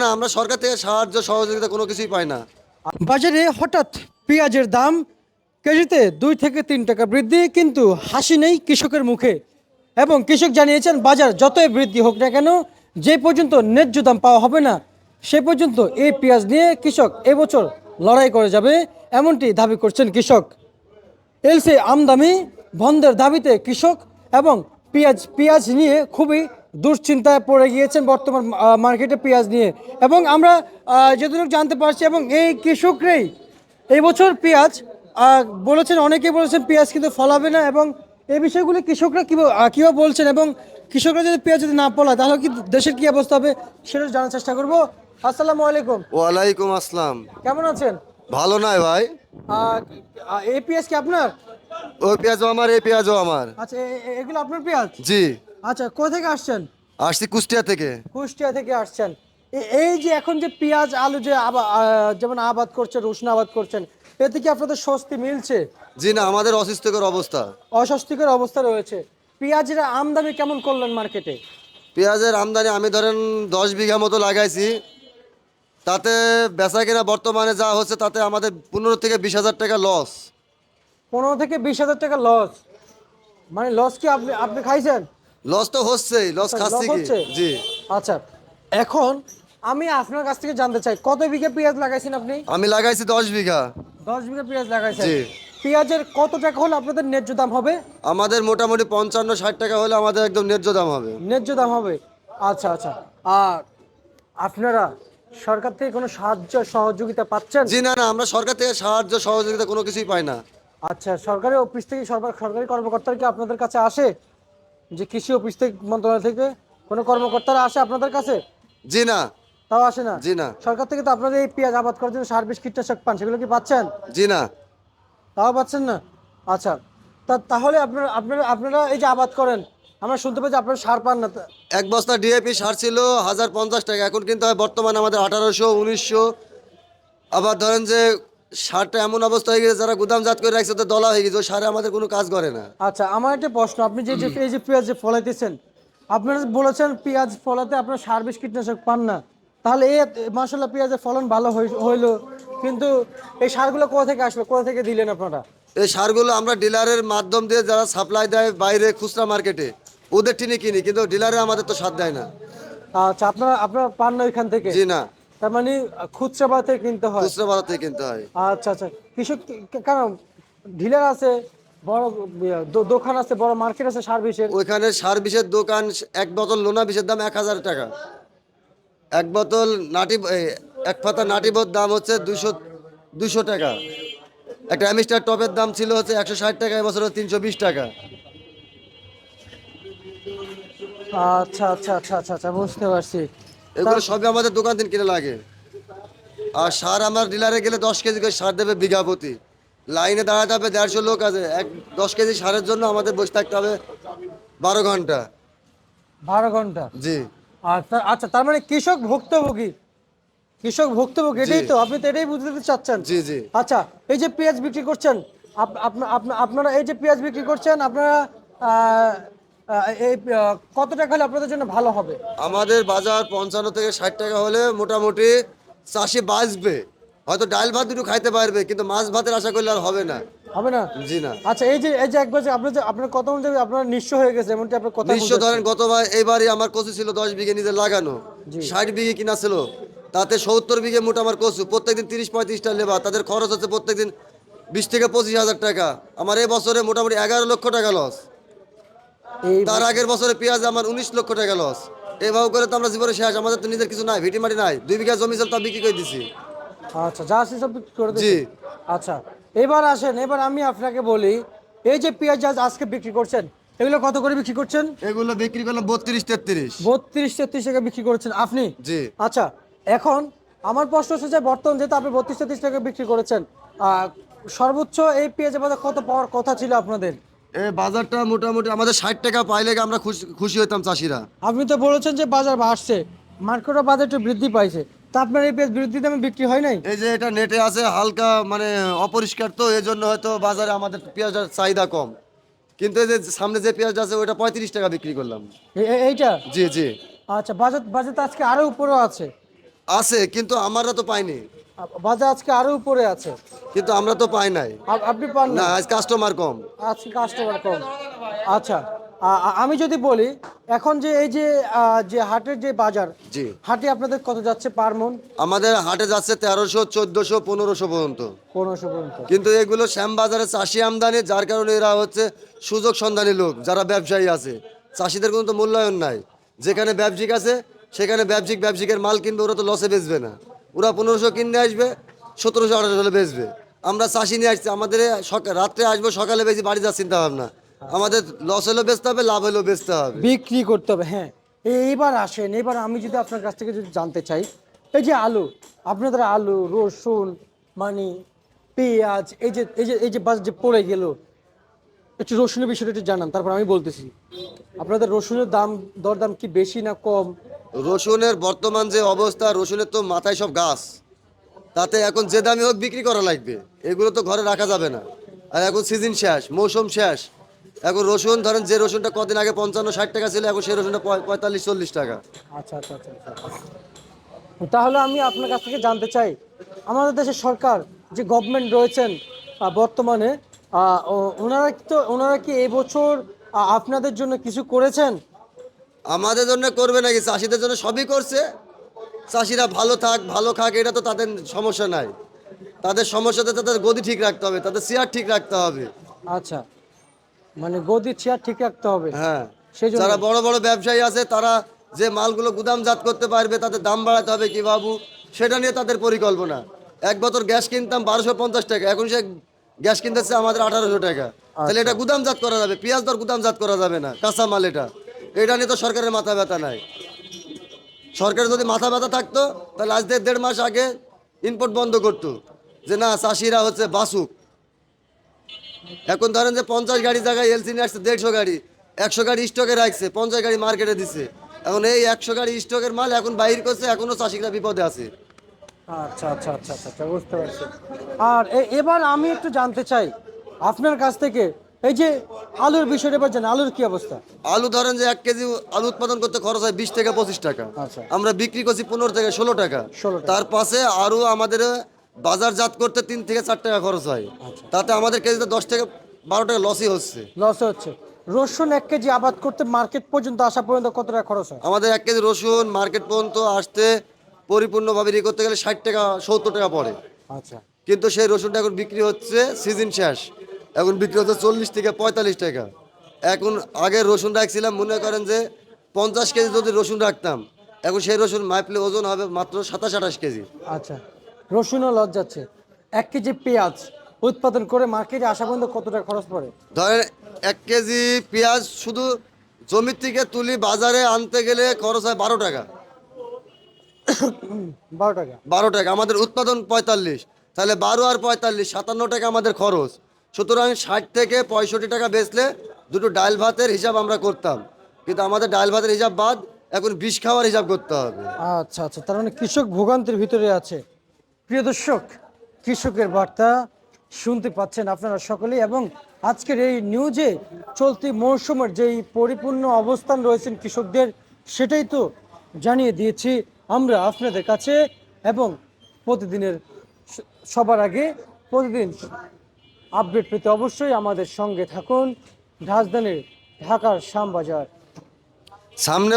আমরা সরকার থেকে সাহায্য, সহযোগিতা কোনো কিছুই পাই না। বাজারে হঠাৎ পেঁয়াজের দাম কেজিতে দুই থেকে তিন টাকা বৃদ্ধি, কিন্তু হাসি নেই কৃষকের মুখে। এবং কৃষক জানিয়েছেন, বাজার যতই বৃদ্ধি হোক না কেন, যে পর্যন্ত ন্যায্য দাম পাওয়া হবে না, সে পর্যন্ত এই পেঁয়াজ নিয়ে কৃষক এবছর লড়াই করে যাবে, এমনটি দাবি করছেন কৃষক। এলসি আমদামি বন্ধের দাবিতে কৃষক এবং পেঁয়াজ পেঁয়াজ নিয়ে খুবই দুশ্চিন্তায় পড়ে গিয়েছেন বর্তমান মার্কেটে পেঁয়াজ নিয়ে। এবং আমরা যতটুকু জানতে পারছি এবং এই কৃষকরাই এই বছর পেঁয়াজ বলেছেন অনেকে বলেছেন পেঁয়াজ কিন্তু ফলাবে না এবং এই বিষয়গুলো কৃষকরা কীভাবে কীভাবে বলছেন এবং কৃষকরা যদি পেঁয়াজ যদি না ফলায় তাহলে কি দেশের কী অবস্থা হবে সেটা জানার চেষ্টা করব। আসসালামু আলাইকুম। ওয়ালাইকুম আসসালাম। কেমন আছেন? ভালো নয় ভাই। এই পেঁয়াজ কি আপনার? ওই পেঁয়াজও আমার এই পেঁয়াজও আমার। আচ্ছা এগুলো আপনার পেঁয়াজ? জি। আচ্ছা কোথা থেকে আসছেন? আসছি কুষ্টিয়া থেকে। কুষ্টিয়া থেকে আসছেন। এই যে এখন যে পেঁয়াজ আলু যে যেমন আবাদ করছেন রসুন আবাদ করছেন এতে কি আপনাদের স্বস্তি মিলছে? জি না আমাদের অসুস্থকর অবস্থা। অস্বস্তিকর অবস্থা রয়েছে। পেঁয়াজের আমদানি কেমন করলেন মার্কেটে? পেঁয়াজের আমদানি আমি ধরেন দশ বিঘা মতো লাগাইছি। তাতে বেচা কিনা বর্তমানে যা হচ্ছে তাতে আমাদের পনেরো থেকে বিশ হাজার টাকা লস পনেরো থেকে বিশ হাজার টাকা লস মানে লস কি আপনি আপনি খাইছেন? লস তো হচ্ছেই লস খাচ্ছি কি? জি। আচ্ছা এখন আমি আপনার কাছ থেকে জানতে চাই কত বিঘা পেঁয়াজ লাগাইছেন আপনি? আমি লাগাইছি দশ বিঘা। দশ বিঘা পেঁয়াজ লাগাইছেন। জি। পেঁয়াজের কত টাকা হলে আপনাদের ন্যায্য দাম হবে? আমাদের মোটামুটি পঞ্চান্ন ষাট টাকা হলে আমাদের একদম ন্যায্য দাম হবে। ন্যায্য দাম হবে। আচ্ছা আচ্ছা। আর আপনারা সরকার থেকে কোনো সাহায্য সহযোগিতা পাচ্ছেন? জি না না আমরা সরকার থেকে সাহায্য সহযোগিতা কোনো কিছুই পাই না। আচ্ছা সরকারি অফিস থেকে সরকার সরকারি কর্মকর্তারা কি আপনাদের কাছে আসে? যে কৃষি অফিস থেকে মন্ত্রণালয় থেকে কোনো কর্মকর্তারা আসে আপনাদের কাছে? জি না। তাও আসে না? জি না। সরকার থেকে তো আপনাদের এই পেঁয়াজ আবাদ করার জন্য সার বিষ কীটনাশক পান সেগুলো কি পাচ্ছেন? জি না। তাও পাচ্ছেন না? আচ্ছা তা তাহলে আপনারা আপনারা আপনারা এই যে আবাদ করেন আমরা শুনতে পাচ্ছি আপনারা সার পান না। এক বস্তা ডিএপি সার ছিল হাজার পঞ্চাশ টাকা এখন কিন্তু হয় বর্তমানে আমাদের আঠারোশো উনিশশো। আবার ধরেন যে সারটা এমন অবস্থা হয়ে গেছে যারা গুদামজাত করে রাখছে তো দলা হয়ে গেছে সারে আমাদের কোনো কাজ করে না। আচ্ছা আমার একটা প্রশ্ন আপনি যে যে এই যে পেঁয়াজ ফলাইতেছেন আপনারা বলেছেন পেঁয়াজ ফলাতে আপনার সার বিষ কীটনাশক পান না তাহলে এই মাসাল্লাহ পেঁয়াজের ফলন ভালো হই- হইল কিন্তু এই সারগুলো কোথা থেকে আসবে কোথা থেকে দিলেন আপনারা? এই সারগুলো আমরা ডিলারের মাধ্যম দিয়ে যারা সাপ্লাই দেয় বাইরে খুচরা মার্কেটে ওদের টিনে কিনি কিন্তু ডিলারে আমাদের তো সাথ দেয় না। আচ্ছা আপনারা আপনারা পান না ওইখান থেকে? জি না। তার মানে খুচরা বাজার থেকে কিনতে হয়। খুচরা বাজার থেকে কিনতে হয়। আচ্ছা আচ্ছা। কৃষক কেন? ডিলার আছে বড় ইয়ে, দোকান আছে বড় মার্কেট আছে সার বিষের ওইখানে সার বিষের দোকান এক বোতল লোনা বিষের দাম এক হাজার টাকা। এক বোতল নাটি এক পাতা নাটিবোর দাম হচ্ছে দুশো দুশো টাকা। একটা অ্যামিস্টার টপের দাম ছিল হচ্ছে একশো ষাট টাকা এবছর তিনশো বিশ টাকা। আচ্ছা আচ্ছা আচ্ছা আচ্ছা আচ্ছা বুঝতে পারছি। এগুলো সবই আমাদের দোকান দিন কিনে লাগে। আর সার আমার ডিলারে গেলে দশ কেজি করে সার দেবে বিঘা প্রতি। লাইনে দাঁড়াতে হবে দেড়শো লোক আছে। এক দশ কেজি সারের জন্য আমাদের বসে থাকতে হবে বারো ঘণ্টা। বারো ঘণ্টা? জি। আচ্ছা আচ্ছা তার মানে কৃষক ভুক্তভোগী। কৃষক ভুক্তভোগী এটাই তো আপনি তো এটাই বুঝতে চাচ্ছেন। জি জি। আচ্ছা এই যে পেঁয়াজ বিক্রি করছেন আপনা- আপনা- আপনারা এই যে পেঁয়াজ বিক্রি করছেন আপনারা এই কত টাকা হলে আপনাদের জন্য ভালো হবে? আমাদের বাজার পঞ্চান্ন থেকে ষাট টাকা হলে মোটামুটি চাষি বাঁচবে। হয়তো ডাল ভাত দুটো খাইতে পারবে কিন্তু মাছ ভাতের আশা করলে আর হবে না। হবে না? জি না। আচ্ছা এই যে এই যে একবার যে আপনার যে আপনার কত অনুযায়ী আপনার নিঃস্ব হয়ে গেছে এমনটি আপনার কথা নিশ্চয় ধরেন গতবার এইবারই আমার কচু ছিল দশ বিঘে নিজে লাগানো। ষাট বিঘে কিনা ছিল। তাতে সত্তর বিঘে মোট আমার কচু। প্রত্যেকদিন তিরিশ পঁয়ত্রিশটা লেবার। তাদের খরচ হচ্ছে প্রত্যেকদিন বিশ থেকে পঁচিশ হাজার টাকা। আমার এই বছরে মোটামুটি এগারো লক্ষ টাকা লস তার আগের বছরে পেঁয়াজ আমার উনিশ লক্ষ টাকা লস এইভাবে করে তো আমরা জীবনে শেষ আমাদের তো নিজের কিছু নাই ভিটি মাটি নাই। দুই বিঘা জমি ছিল তা বিক্রি করে দিছি। আচ্ছা যা আছে সব বিক্রি করে জি। আচ্ছা এবার আসেন এবার আমি আপনাকে বলি এই যে পেঁয়াজ আজ আজকে বিক্রি করছেন এগুলো কত করে বিক্রি করছেন? এগুলো বিক্রি করলাম বত্রিশ তেত্রিশ। বত্রিশ তেত্রিশ টাকা বিক্রি করেছেন আপনি? জি। আচ্ছা এখন আমার প্রশ্ন হচ্ছে যে বর্তমান যেহেতু আপনি বত্রিশ তেত্রিশ টাকা বিক্রি করেছেন সর্বোচ্চ এই পেঁয়াজের বাজার কত পাওয়ার কথা ছিল আপনাদের? এই বাজারটা মোটামুটি আমাদের ষাট টাকা পাইলে আমরা খুশি খুশি হইতাম চাষিরা। আপনি তো বলেছেন যে বাজার বাড়ছে মার্কেটের বাজার একটু বৃদ্ধি পাইছে। তা আপনার এই পেঁয়াজ বৃদ্ধি দামে বিক্রি হয় নাই? এই যে এটা নেটে আছে হালকা মানে অপরিষ্কার তো এই জন্য হয়তো বাজারে আমাদের পেঁয়াজের চাহিদা কম। কিন্তু এই যে সামনে যে পেঁয়াজটা আছে ওটা পঁয়ত্রিশ টাকা বিক্রি করলাম। এ- এ- এইটা? জি জি। আচ্ছা বাজার বাজার তো আজকে আরও উপরেও আছে। আছে কিন্তু আমরা তো পাইনি। বাজার আজকে আরও উপরে আছে। কিন্তু আমরা তো পাই নাই। আপনি পান না আজ কাস্টমার কম। আজকে কাস্টমার কম। আচ্ছা আমি যদি বলি এখন যে এই যে যে হাটের যে বাজার জি। হাটে আপনাদের কত যাচ্ছে পার মন? আমাদের হাটে যাচ্ছে তেরোশো চোদ্দশো পনেরোশো পর্যন্ত। পনেরোশো পর্যন্ত। কিন্তু এগুলো শ্যাম বাজারে চাষি আমদানি যার কারণে এরা হচ্ছে সুযোগ সন্ধানী লোক যারা ব্যবসায়ী আছে। চাষিদের কোনো তো মূল্যায়ন নাই। যেখানে ব্যবসায়িক আছে সেখানে ব্যবসায়িক ব্যবসায়িকের মাল কিনবে ওরা তো লসে বেচবে না। ওরা পনেরোশো কিনে আসবে, সতেরোশো, আঠারোশো হলে বেচবে। আমরা চাষি নিয়ে আসছি, আমাদের রাত্রে আসব, সকালে বেশি বাড়ি যাওয়ার চিন্তা ভাবনা। আমাদের লস হলেও বেচতে হবে, লাভ হলেও বেচতে হবে। বিক্রি করতে হবে হ্যাঁ। এইবার আসেন, এবার আমি যদি আপনার কাছ থেকে যদি জানতে চাই, এই যে আলু, আপনাদের আলু, রসুন মানে পেঁয়াজ, এই যে এই যে এই যে বাস যে পড়ে গেল, একটু রসুনের বিষয়টা একটু জানান, তারপর আমি বলতেছি। আপনাদের রসুনের দাম, দরদাম কি বেশি না কম? রসুনের বর্তমান যে অবস্থা, রসুনের তো মাথায় সব গাছ। তাতে এখন যে দামি হোক বিক্রি করা লাগবে। এগুলো তো ঘরে রাখা যাবে না। আর এখন সিজন শেষ, মৌসুম শেষ। এখন রসুন, ধরেন যে রসুনটা কদিন আগে পঞ্চান্ন, ষাট টাকা ছিল, এখন সেই রসুনটা পঁয়- পঁয়তাল্লিশ, চল্লিশ টাকা। আচ্ছা আচ্ছা আচ্ছা আচ্ছা। তাহলে আমি আপনার কাছ থেকে জানতে চাই, আমাদের দেশের সরকার যে গভর্নমেন্ট রয়েছেন বর্তমানে ওনারা তো, ওনারা কি এবছর আপনাদের জন্য কিছু করেছেন? আমাদের জন্য করবে নাকি? চাষিদের জন্য সবই করছে। চাষিরা ভালো থাক ভালো খাক এটা তো তাদের সমস্যা নাই। তাদের সমস্যাতে তাদের গদি ঠিক রাখতে হবে তাদের চেয়ার ঠিক রাখতে হবে। আচ্ছা মানে গদি চেয়ার ঠিক রাখতে হবে। হ্যাঁ যারা বড় বড় ব্যবসায়ী আছে তারা যে মালগুলো গুদামজাত করতে পারবে তাদের দাম বাড়াতে হবে কি বাবু? সেটা নিয়ে তাদের পরিকল্পনা। এক বছর গ্যাস কিনতাম বারোশো পঞ্চাশ টাকা এখন সে গ্যাস কিনতেছে আমাদের আঠারোশো টাকা। তাহলে এটা গুদামজাত করা যাবে পেঁয়াজ দর গুদামজাত করা যাবে না কাঁচা মাল এটা। এটা নিয়ে তো সরকারের মাথা ব্যথা নাই। সরকারের যদি মাথা ব্যথা থাকতো, তাহলে আজ থেকে দেড় মাস আগে ইনপুট বন্ধ করতো। যে না, চাষিরা হচ্ছে বাসুক। এখন ধরেন যে পঞ্চাশ গাড়ি জায়গায় এলসি নিয়ে আসছে দেড়শো গাড়ি, একশো গাড়ি স্টকে রাখছে, পঞ্চাশ গাড়ি মার্কেটে দিছে। এখন এই একশো গাড়ি স্টকের মাল এখন বাইর করছে, এখনও চাষিরা বিপদে আছে। আচ্ছা আচ্ছা আচ্ছা আচ্ছা বুঝতে পারছি। আর এবার আমি একটু জানতে চাই, আপনার কাছ থেকে এই যে আলুর বিষয়টা জানেন আলুর কি অবস্থা? আলু ধরেন যে এক কেজি আলু উৎপাদন করতে খরচ হয় বিশ থেকে পঁচিশ টাকা। আচ্ছা। আমরা বিক্রি করছি পনেরো থেকে ষোলো টাকা। 16 তার পাশে আরও আমাদের বাজারজাত করতে তিন থেকে চার টাকা খরচ হয়। আচ্ছা। তাতে আমাদের কেজিতে দশ থেকে বারো টাকা লসই হচ্ছে। লস হচ্ছে। রসুন এক কেজি আবাদ করতে মার্কেট পর্যন্ত আসা পর্যন্ত কত টাকা খরচ হয়? আমাদের এক কেজি রসুন মার্কেট পর্যন্ত আসতে পরিপূর্ণভাবে ই করতে গেলে ষাট টাকা সত্তর টাকা পড়ে। আচ্ছা। কিন্তু সেই রসুনটা এখন বিক্রি হচ্ছে সিজন শেষ। এখন বিক্রি হচ্ছে চল্লিশ থেকে পঁয়তাল্লিশ টাকা। এখন আগে রসুন রাখছিলাম মনে করেন যে পঞ্চাশ কেজি যদি রসুন রাখতাম এখন সেই রসুন মাইপলে ওজন হবে মাত্র সাতাশ আঠাশ কেজি। আচ্ছা রসুনও লস যাচ্ছে এক কেজি পেঁয়াজ উৎপাদন করে মার্কেটে আসা পর্যন্ত কত টাকা খরচ পড়ে? ধরেন এক কেজি পেঁয়াজ শুধু জমির থেকে তুলি বাজারে আনতে গেলে খরচ হয় বারো টাকা। বারো টাকা। বারো টাকা আমাদের উৎপাদন পঁয়তাল্লিশ তাহলে বারো আর পঁয়তাল্লিশ সাতান্ন টাকা আমাদের খরচ। সুতরাং ষাট থেকে পঁয়ষট্টি টাকা বেচলে দুটো ডাল ভাতের হিসাব আমরা করতাম। কিন্তু আমাদের ডাল ভাতের হিসাব বাদ এখন বিষ খাওয়ার হিসাব করতে হবে। আচ্ছা আচ্ছা। তার মানে কৃষক ভোগান্তির ভিতরে আছে। প্রিয় দর্শক, কৃষকের বার্তা শুনতে পাচ্ছেন আপনারা সকলেই এবং আজকের এই নিউজে চলতি মৌসুমের যেই পরিপূর্ণ অবস্থান রয়েছেন কৃষকদের, সেটাই তো জানিয়ে দিয়েছি আমরা আপনাদের কাছে এবং প্রতিদিনের সবার আগে প্রতিদিন আপডেট পেতে অবশ্যই আমাদের সঙ্গে থাকুন। রাজধানীর ঢাকার শ্যামবাজার। সামনে